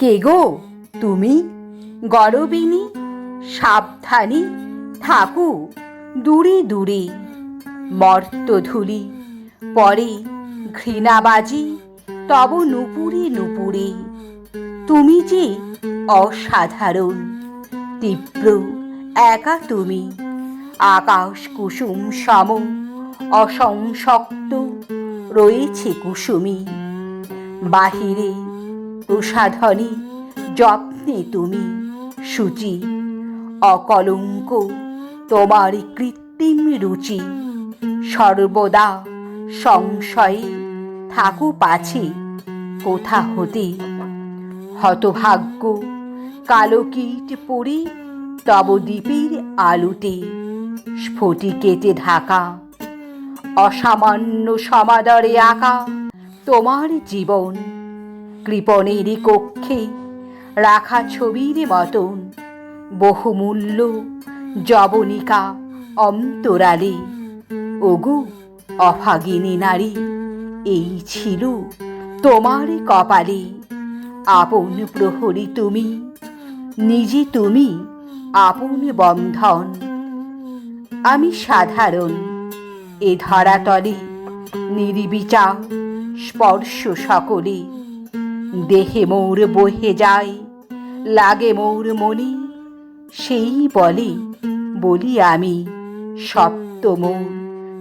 কে গো? তুমি? গরবিনী? সাবধানী? থাকু। দূরে দূরে। মর্তধূলি। পরে ঘৃণাবাজি। তব নুপুরে নুপুরে। তুমি যে অসাধারণ। তীব্র একা তুমি। আকাশ কুসুম সম। অসংশক্ত রয়েছে কুসুমী। বাহিরে প্রসাধনী যত্নে তুমি সূচি। অকলঙ্ক, তোমার কৃত্রিম রুচি, সর্বদা সংশয়ে থাকু পাছে, কোথা হতে? হতভাগ্য, কালো কীট পড়ে তব দ্বীপের আলোতে স্ফটিকেতে ঢাকা, অসামান্য সমাদরে আঁকা তোমার জীবন। কৃপণের কক্ষে রাখা ছবির মতন বহুমূল্য যবনিকা অন্তরালে। ওগো, অভাগিনী নারী, এই ছিল তোমার কপালে। আপন প্রহরী তুমি, নিজে তুমি আপন বন্ধন। আমি সাধারণ, এ ধরাতলে নির্বিচার স্পর্শ সকলে। দেহে মৌর বহে যায় লাগে মৌর মনে। সেই বলে, বলি আমি সপ্তম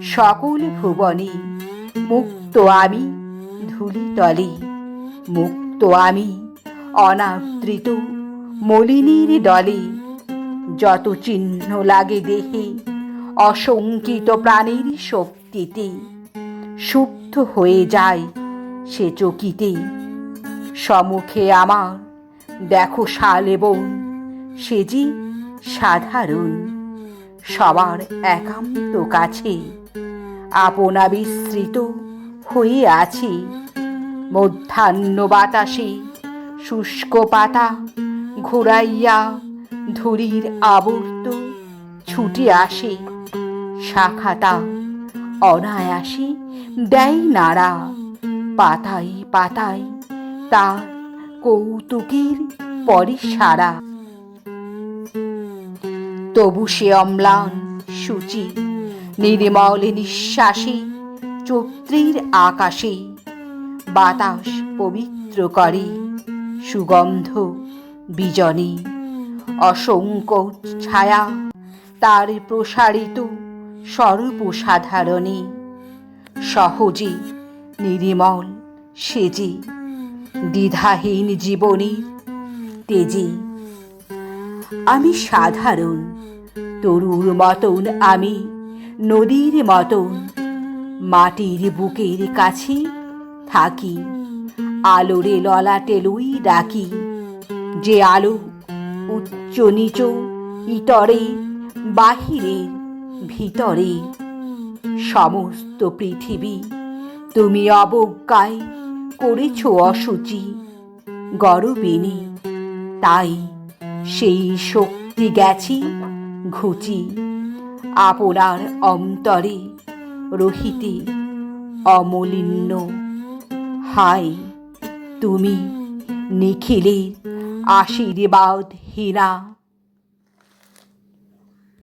সকল ভুবনে। মুক্ত আমি ধুলিতলে মুক্ত আমি অনাদৃত মলিনীর দলে যত চিহ্ন লাগে দেহে, অশঙ্কিত প্রাণীর শক্তিতে শুদ্ধ হয়ে যায় সে চকিতে। সম্মুখে আমার। দেখো শালে বোন সেজি সাধারণ, সবার একান্ত কাছে আপনা বিস্তৃত হয়ে আছে। মধ্যাহ্ন বাতাসে শুষ্ক পাতা ঘোরাইয়া ধুরির আবর্ত ছুটে আসে। শাখাটা অনায়াসে দেয় নাড়া, পাতায় পাতায় তার কৌতুকের পরে সারা। তবু সে অম্লান সূচি, নির্মল নিঃশ্বাসে, চৈত্রীর আকাশে, বাতাস পবিত্র করে, সুগন্ধ বিজনে, অসংখ্য ছায়া, তার প্রসারিত সর্বসাধারণে সহজে নির্মল সেজে। দ্বিধাহীন জীবনের তেজে, আমি সাধারণ, তরুর মতন আমি, নদীর মতন, মাটির বুকের কাছে থাকি, আলোরে ললাটে লুই ডাকি, যে আলো উচ্চ নিচ ইতরে, বাহিরে ভিতরে, সমস্ত পৃথিবী তুমি অবজ্ঞায় করেছ অসুচি গরবিনী, তাই সেই শক্তি গেছি ঘুচি। আপনার অন্তরে রহিতে অমলিন্য। হায় তুমি নিখিলের আশীর্বাদ হীরা